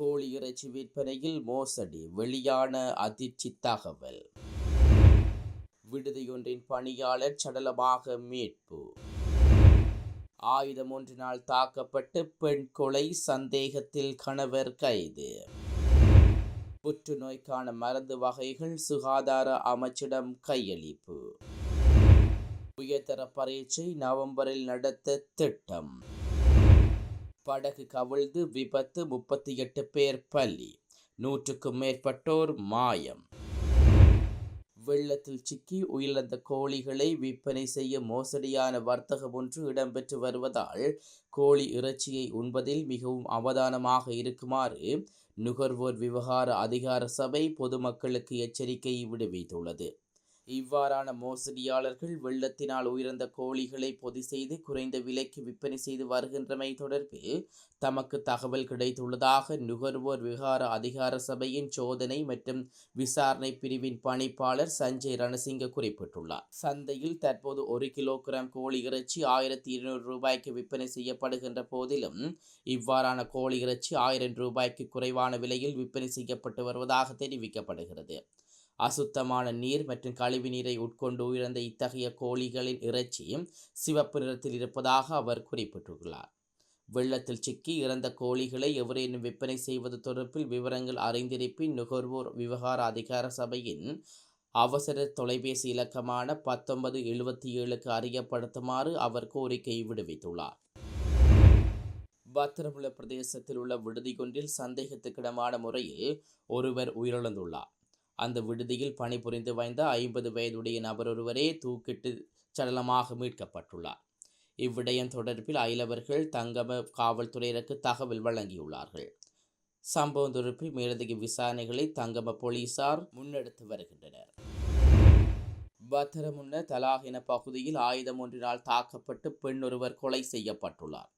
கோழி இறைச்சி விற்பனையில் மோசடி வெளியான அதிர்ச்சி தகவல். விடுதியொன்றின் பணியாளர் சடலமாக மீட்பு. ஆயுதம் ஒன்றினால் தாக்கப்பட்டு பெண் கொலை சந்தேகத்தில் கணவர் கைது. புற்றுநோய்க்கான மருந்து வகைகள் சுகாதார அமைச்சிடம் கையளிப்பு. உயர்தர பரீட்சை நவம்பரில் நடத்த திட்டம். படகு கவிழ்ந்து விபத்து முப்பத்தி எட்டு பேர் பலி. நூற்றுக்கும் மேற்பட்டோர் மாயம். வெள்ளத்தில் சிக்கி உயிரிழந்த கோழிகளை விற்பனை செய்ய மோசடியான வர்த்தகம் ஒன்று இடம்பெற்று வருவதால் கோழி இறைச்சியை உண்பதில் மிகவும் அவதானமாக இருக்குமாறு நுகர்வோர் விவகார அதிகார சபை பொதுமக்களுக்கு எச்சரிக்கை விடுவித்துள்ளது. இவ்வாறான மோசடியாளர்கள் வெள்ளத்தினால் உயர்ந்த கோழிகளை பொதி செய்து குறைந்த விலைக்கு விற்பனை செய்து வருகின்றமை தொடர்பில் தமக்கு தகவல் கிடைத்துள்ளதாக நுகர்வோர் விகார அதிகார சபையின் சோதனை மற்றும் விசாரணை பிரிவின் பணிப்பாளர் சஞ்சய் ரணசிங்க குறிப்பிட்டுள்ளார். சந்தையில் தற்போது ஒரு கிலோகிராம் கோழி இறைச்சி ஆயிரத்தி இருநூறு ரூபாய்க்கு விற்பனை செய்யப்படுகின்ற போதிலும் இவ்வாறான கோழி இறைச்சி ஆயிரம் ரூபாய்க்கு குறைவான விலையில் விற்பனை செய்யப்பட்டு வருவதாக தெரிவிக்கப்படுகிறது. அசுத்தமான நீர் மற்றும் கழிவு நீரை உட்கொண்டு உயிர்ந்த இத்தகைய கோழிகளின் இறைச்சியும் சிவப்பு நிறத்தில் இருப்பதாக அவர் குறிப்பிட்டுள்ளார். வெள்ளத்தில் சிக்கி இறந்த கோழிகளை எவரேனும் விற்பனை செய்வது தொடர்பில் விவரங்கள் அறிந்திருப்பின் நுகர்வோர் விவகார அதிகார சபையின் அவசர தொலைபேசி இலக்கமான பத்தொன்பது எழுபத்தி ஏழுக்கு அறியப்படுத்துமாறு அவர் கோரிக்கை விடுவித்துள்ளார். பத்திரமுள்ள பிரதேசத்தில் உள்ள விடுதியொன்றில் சந்தேகத்துக்கிடமான முறையில் ஒருவர் உயிரிழந்துள்ளார். அந்த விடுதியில் பணிபுரிந்து வந்த ஐம்பது வயதுடைய நபர் ஒருவரே தூக்கிட்டு சடலமாக மீட்கப்பட்டுள்ளார். இவ்விடயம் தொடர்பில் அயலவர்கள் தங்கம காவல்துறையினருக்கு தகவல் வழங்கியுள்ளார்கள். சம்பவம் தொடர்பில் மேலதிக விசாரணைகளை தங்கம போலீசார் முன்னெடுத்து வருகின்றனர். பத்திரமுன்ன தலாகின பகுதியில் ஆயுதம் ஒன்றினால் தாக்கப்பட்டு பெண் ஒருவர் கொலை செய்யப்பட்டுள்ளார்.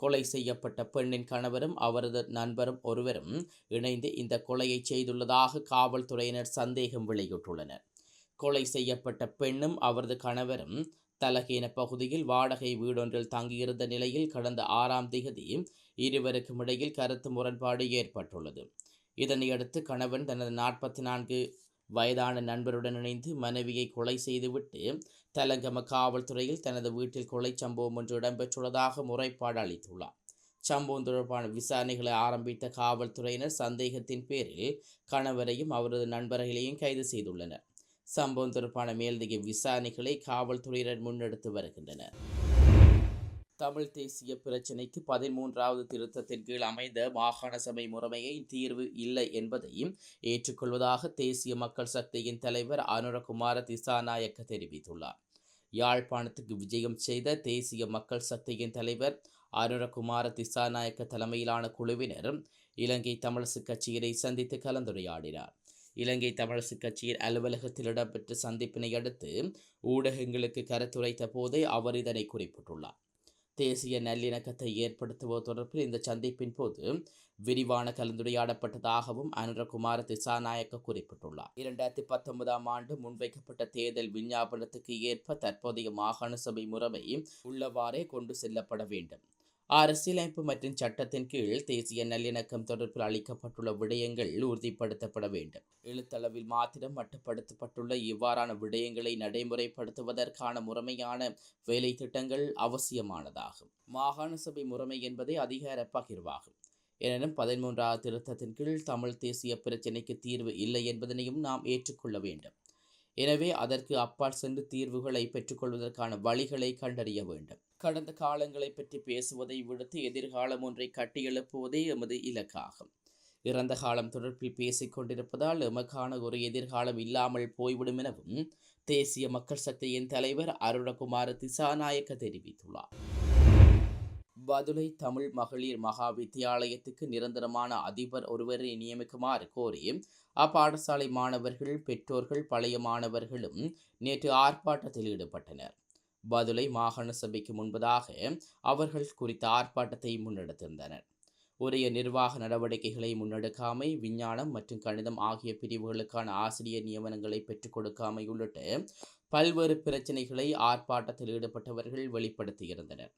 கொலை செய்யப்பட்ட பெண்ணின் கணவரும் அவரது நண்பரும் ஒருவரும் இணைந்து இந்த கொலையை செய்துள்ளதாக காவல்துறையினர் சந்தேகம் வெளியிட்டுள்ளனர். கொலை செய்யப்பட்ட பெண்ணும் அவரது கணவரும் தலகீன பகுதியில் வாடகை வீடொன்றில் தங்கியிருந்த நிலையில் கடந்த ஆறாம் திகதி இருவருக்கும் இடையில் கருத்து முரண்பாடு ஏற்பட்டுள்ளது. இதனையடுத்து கணவன் தனது நாற்பத்தி நான்கு வயதான நண்பருடன் இணைந்து மனைவியை கொலை செய்துவிட்டு தலங்கம காவல்துறையில் தனது வீட்டில் கொலை சம்பவம் ஒன்று இடம்பெற்றுள்ளதாக முறைப்பாடு அளித்துள்ளார். சம்பவம் தொடர்பான விசாரணைகளை ஆரம்பித்த காவல்துறையினர் சந்தேகத்தின் பேரில் கணவரையும் அவரது நண்பர்களையும் கைது செய்துள்ளனர். சம்பவம் தொடர்பான மேலதிக விசாரணைகளை காவல்துறையினர் முன்னெடுத்து வருகின்றனர். தமிழ் தேசிய பிரச்சினைக்கு பதிமூன்றாவது திருத்தத்தின் கீழ் அமைந்த மாகாண சபை முறைமையை தீர்வு இல்லை என்பதையும் ஏற்றுக்கொள்வதாக தேசிய மக்கள் சக்தியின் தலைவர் அனுரகுமார திசாநாயக்க தெரிவித்துள்ளார். யாழ்ப்பாணத்துக்கு விஜயம் செய்த தேசிய மக்கள் சக்தியின் தலைவர் அனுரகுமார திசாநாயக்க தலைமையிலான குழுவினர் இலங்கை தமிழரசு கட்சியினை சந்தித்து கலந்துரையாடினார். இலங்கை தமிழரசு கட்சியின் அலுவலகத்தில் இடம்பெற்ற சந்திப்பினை அடுத்து ஊடகங்களுக்கு கருத்துரைத்த போதே அவர் இதனை குறிப்பிட்டுள்ளார். தேசிய நல்லிணக்கத்தை ஏற்படுத்துவது தொடர்பில் இந்த சந்திப்பின் போது விரிவான கலந்துரையாடப்பட்டதாகவும் அனுரகுமார திசாநாயக்க குறிப்பிட்டுள்ளார். இரண்டாயிரத்தி பத்தொன்பதாம் ஆண்டு முன்வைக்கப்பட்ட தேர்தல் விஞ்ஞாபனத்துக்கு ஏற்ப தற்போதைய மாகாண சபை முறைமை உள்ளவாறே கொண்டு செல்லப்பட வேண்டும். அரசியலமைப்பு மற்றும் சட்டத்தின் கீழ் தேசிய நல்லிணக்கம் தொடர்பில் அளிக்கப்பட்டுள்ள விடயங்கள் உறுதிப்படுத்தப்பட வேண்டும். எழுத்தளவில் மாத்திரம் மட்டுப்படுத்தப்பட்டுள்ள இவ்வாறான விடயங்களை நடைமுறைப்படுத்துவதற்கான முறைமையான வேலை திட்டங்கள் அவசியமானதாகும். மாகாண சபை முறைமை என்பதே அதிகார பகிர்வாகும். எனினும் பதிமூன்றாவது திருத்தத்தின் கீழ் தமிழ் தேசிய பிரச்சினைக்கு தீர்வு இல்லை என்பதனையும் நாம் ஏற்றுக்கொள்ள வேண்டும். எனவே அதற்கு அப்பால் சென்று தீர்வுகளை பெற்றுக்கொள்வதற்கான வழிகளை கண்டறிய வேண்டும். கடந்த காலங்களை பற்றி பேசுவதை விடுத்து எதிர்காலம் ஒன்றை கட்டியெழுப்புவதே எமது இலக்காகும். இறந்த காலம் தொடர்பில் பேசிக் கொண்டிருப்பதால் எமக்கான ஒரு எதிர்காலம் இல்லாமல் போய்விடும் எனவும் தேசிய மக்கள் சக்தியின் தலைவர் அருணகுமார திசாநாயக்க தெரிவித்துள்ளார். பதுளை தமிழ் மகளிர் மகா வித்தியாலயத்துக்கு நிரந்தரமான அதிபர் ஒருவரை நியமிக்குமாறு கோரி அப்பாடசாலை மாணவர்கள் பெற்றோர்கள் பழைய மாணவர்களும் நேற்று ஆர்ப்பாட்டத்தில் ஈடுபட்டனர். பதுளை மாகாண சபைக்கு முன்பதாக அவர்கள் குறித்த ஆர்ப்பாட்டத்தை முன்னெடுத்திருந்தனர். உரிய நிர்வாக நடவடிக்கைகளை முன்னெடுக்காமை விஞ்ஞானம் மற்றும் கணிதம் ஆகிய பிரிவுகளுக்கான ஆசிரியர் நியமனங்களை பெற்றுக் கொடுக்காமை உள்ளிட்ட பல்வேறு பிரச்சினைகளை ஆர்ப்பாட்டத்தில் ஈடுபட்டவர்கள் வெளிப்படுத்தியிருந்தனர்.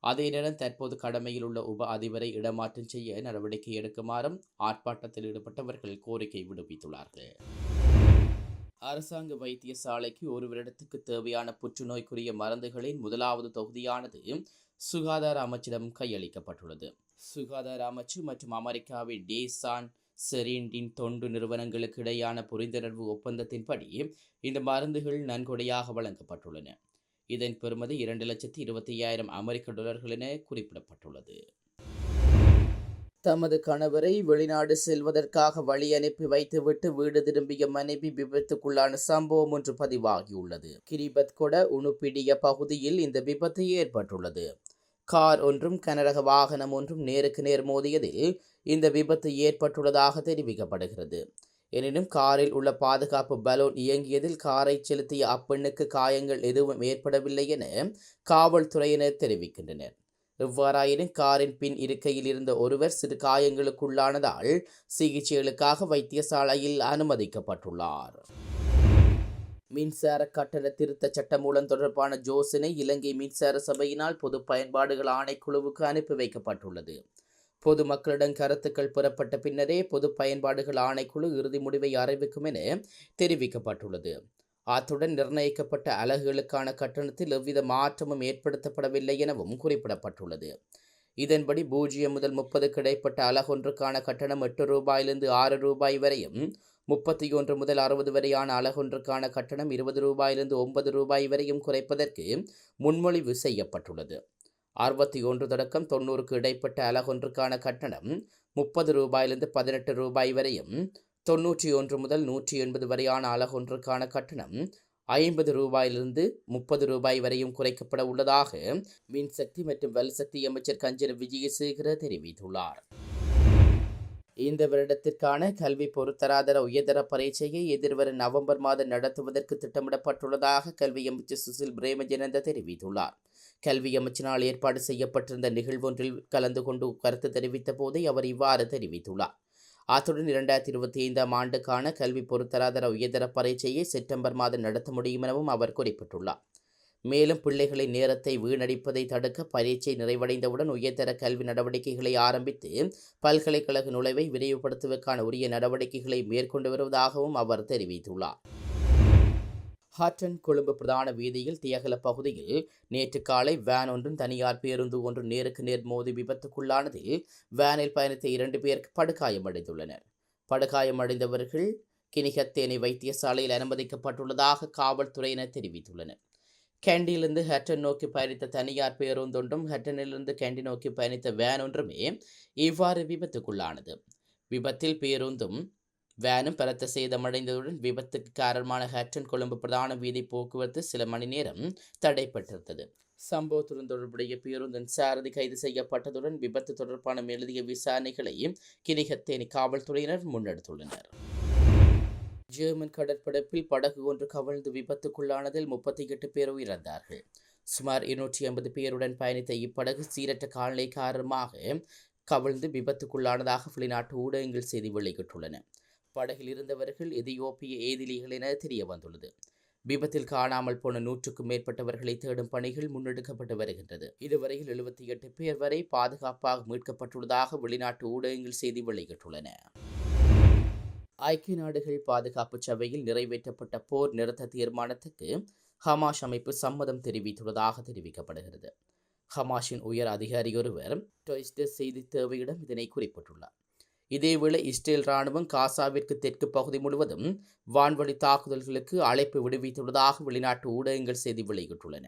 அதே நேரம் தற்போது கடமையில் உள்ள உப அதிபரை இடமாற்றம் செய்ய நடவடிக்கை எடுக்குமாறும் ஆர்ப்பாட்டத்தில் ஈடுபட்டவர்கள் கோரிக்கை விடுவித்துள்ளார்கள். அரசாங்க வைத்தியசாலைக்கு ஒரு வருடத்துக்கு தேவையான புற்றுநோய்க்குரிய மருந்துகளின் முதலாவது தொகுதியானது சுகாதார அமைச்சிடம் கையளிக்கப்பட்டுள்ளது. சுகாதார அமைச்சு மற்றும் அமெரிக்காவின் டேசான் செரீண்டின் தொண்டு நிறுவனங்களுக்கு இடையான புரிந்துணர்வு ஒப்பந்தத்தின்படி இந்த மருந்துகள் நன்கொடையாக வழங்கப்பட்டுள்ளன. இதன் பெறுமதி இரண்டு லட்சத்தி இருபத்தி ஐயாயிரம் அமெரிக்க டாலர்கள் என குறிப்பிடப்பட்டுள்ளது. தமது கணவரை வெளிநாடு செல்வதற்காக வழி அனுப்பி வைத்துவிட்டு வீடு திரும்பிய மனைவி விபத்துக்குள்ளான சம்பவம் ஒன்று பதிவாகியுள்ளது. கிரிபத் கொட உணுப்பிடிய பகுதியில் இந்த விபத்து ஏற்பட்டுள்ளது. கார் ஒன்றும் கனரக வாகனம் ஒன்றும் நேருக்கு நேர் மோதியதில் இந்த விபத்து ஏற்பட்டுள்ளதாக தெரிவிக்கப்படுகிறது. எனினும் காரில் உள்ள பாதுகாப்பு பலூன் இயங்கியதில் காரை செலுத்திய அப்பெண்ணுக்கு காயங்கள் எதுவும் ஏற்படவில்லை என காவல்துறையினர் தெரிவிக்கின்றனர். எவ்வாறாயினும் காரின் பின் இருக்கையில் இருந்த ஒருவர் சிறு காயங்களுக்குள்ளானதால் சிகிச்சைகளுக்காக வைத்தியசாலையில் அனுமதிக்கப்பட்டுள்ளார். மின்சார கட்டண திருத்த சட்டமூலம் தொடர்பான ஜோசனை இலங்கை மின்சார சபையினால் பொது பயன்பாடுகள் ஆணைக்குழுவுக்கு அனுப்பி வைக்கப்பட்டுள்ளது. பொதுமக்களிடம் கருத்துக்கள் பெறப்பட்ட பின்னரே பொது பயன்பாடுகள் ஆணைக்குழு இறுதி முடிவை அறிவிக்கும் என தெரிவிக்கப்பட்டுள்ளது. அத்துடன் நிர்ணயிக்கப்பட்ட அலகுகளுக்கான கட்டணத்தில் எவ்வித மாற்றமும் ஏற்படுத்தப்படவில்லை எனவும் குறிப்பிடப்பட்டுள்ளது. இதன்படி பூஜ்ஜியம் முதல் முப்பதுக்கு இடைப்பட்ட அலகொன்றுக்கான கட்டணம் எட்டு ரூபாயிலிருந்து ஆறு ரூபாய் வரையும் முப்பத்தி ஒன்று முதல் அறுபது வரையான அலகொன்றுக்கான கட்டணம் இருபது ரூபாயிலிருந்து ஒன்பது ரூபாய் வரையும் குறைப்பதற்கு முன்மொழிவு செய்யப்பட்டுள்ளது. அறுபத்தி ஒன்று தொடக்கம் தொண்ணூறுக்கு இடைப்பட்ட அலகொன்றுக்கான கட்டணம் முப்பது ரூபாயிலிருந்து பதினெட்டு ரூபாய் வரையும் தொன்னூற்றி ஒன்று முதல் நூற்றி எண்பது வரையான அலகொன்றுக்கான கட்டணம் ஐம்பது ரூபாயிலிருந்து முப்பது ரூபாய் வரையும் குறைக்கப்பட உள்ளதாக மின்சக்தி மற்றும் வல்சக்தி அமைச்சர் கஞ்சன விஜயசேகர தெரிவித்துள்ளார். இந்த வருடத்திற்கான கல்வி பொருத்தராதர உயர்தர பரீட்சையை எதிர்வரும் நவம்பர் மாதம் நடத்துவதற்கு திட்டமிடப்பட்டுள்ளதாக கல்வி அமைச்சர் சுசில் பிரேமஜனந்த தெரிவித்துள்ளார். கல்வி அமைச்சினால் ஏற்பாடு செய்யப்பட்டிருந்த நிகழ்வொன்றில் கலந்து கொண்டு கருத்து தெரிவித்த போதே அவர் இவ்வாறு தெரிவித்துள்ளார். அத்துடன் இரண்டாயிரத்தி இருபத்தி ஐந்தாம் ஆண்டுக்கான கல்வி பொருத்தராதர உயர்தர பரீட்சையை செப்டம்பர் மாதம் நடத்த முடியும் எனவும் அவர் குறிப்பிட்டுள்ளார். மேலும் பிள்ளைகளின் நேரத்தை வீணடிப்பதை தடுக்க பரீட்சை நிறைவடைந்தவுடன் உயர்தர கல்வி நடவடிக்கைகளை ஆரம்பித்து பல்கலைக்கழக நுழைவை விரைவுபடுத்துவதற்கான உரிய நடவடிக்கைகளை மேற்கொண்டு வருவதாகவும் அவர் தெரிவித்துள்ளார். ஹாட்டன் கொழும்பு பிரதான வீதியில் தியகல பகுதியில் நேற்று காலை வேன் ஒன்றும் தனியார் பேருந்து ஒன்று நேருக்கு நேர் மோதி விபத்துக்குள்ளானதில் வேனில் பயணித்த இரண்டு பேருக்கு படுகாயமடைந்துள்ளனர் படுகாயமடைந்தவர்கள் கினிகத்தேனை வைத்தியசாலையில் அனுமதிக்கப்பட்டுள்ளதாக காவல்துறையினர் தெரிவித்துள்ளனர். கேண்டியிலிருந்து ஹட்டன் நோக்கி பயணித்த தனியார் பேருந்தொன்றும் ஹட்டனிலிருந்து கேண்டி நோக்கி பயணித்த வேன் ஒன்றுமே இவ்வாறு விபத்துக்குள்ளானது. விபத்தில் பேருந்தும் வேனும் பலத்த சேதமடைந்ததுடன் விபத்துக்கு காரணமான ஹட்டன் கொழும்பு பிரதான வீதி போக்குவரத்து சில மணி நேரம் தடைப்பட்டிருந்தது. சம்பவத்துடன் தொடர்புடைய பேருந்தின் சாரதி கைது செய்யப்பட்டதுடன் விபத்து தொடர்பான மேலதிக விசாரணைகளை கிரிகத்தேனி காவல்துறையினர் முன்னெடுத்துள்ளனர். ஜெர்மன் கடற்படைப்பில் படகு ஒன்று கவிழ்ந்து விபத்துக்குள்ளானதில் முப்பத்தி எட்டு பேர் உயிரிழந்தார்கள். சுமார் இருநூற்றி ஐம்பது பேருடன் பயணித்த இப்படகு சீரற்ற காலநிலை காரணமாக கவிழ்ந்து விபத்துக்குள்ளானதாக வெளிநாட்டு ஊடகங்கள் செய்தி வெளியிட்டுள்ளன. படகில் இருந்தவர்கள் எதியோப்பிய ஏதிலிகள் என தெரிய வந்துள்ளது. விபத்தில் காணாமல் போன நூற்றுக்கும் மேற்பட்டவர்களை தேடும் பணிகள் முன்னெடுக்கப்பட்டு வருகின்றது. இதுவரையில் எழுபத்தி எட்டு பேர் வரை பாதுகாப்பாக மீட்கப்பட்டுள்ளதாக வெளிநாட்டு ஊடகங்கள் செய்தி வெளியிட்டுள்ளன. ஐக்கிய நாடுகள் பாதுகாப்பு சபையில் நிறைவேற்றப்பட்ட போர் நிறுத்த தீர்மானத்துக்கு ஹமாஷ் அமைப்பு சம்மதம் தெரிவித்துள்ளதாக தெரிவிக்கப்படுகிறது. ஹமாஷின் உயர் அதிகாரி ஒருவர் டொய்ஸ்டர் செய்தி தேவையிடம் இதனை குறிப்பிட்டுள்ளார். இதேவேளை இஸ்ரேல் ராணுவம் காசாவிற்கு தெற்கு பகுதி முழுவதும் வான்வழி தாக்குதல்களுக்கு அழைப்பு விடுவித்துள்ளதாக வெளிநாட்டு ஊடகங்கள் செய்தி வெளியிட்டுள்ளன.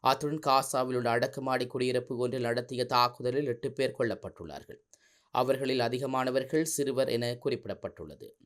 அத்துடன் காசாவில் உள்ள அடக்குமாடி குடியிருப்பு ஒன்றில் நடத்திய தாக்குதலில் எட்டு பேர் கொல்லப்பட்டுள்ளார்கள். அவர்களில் அதிகமானவர்கள் சிறுவர் என குறிப்பிடப்பட்டுள்ளது.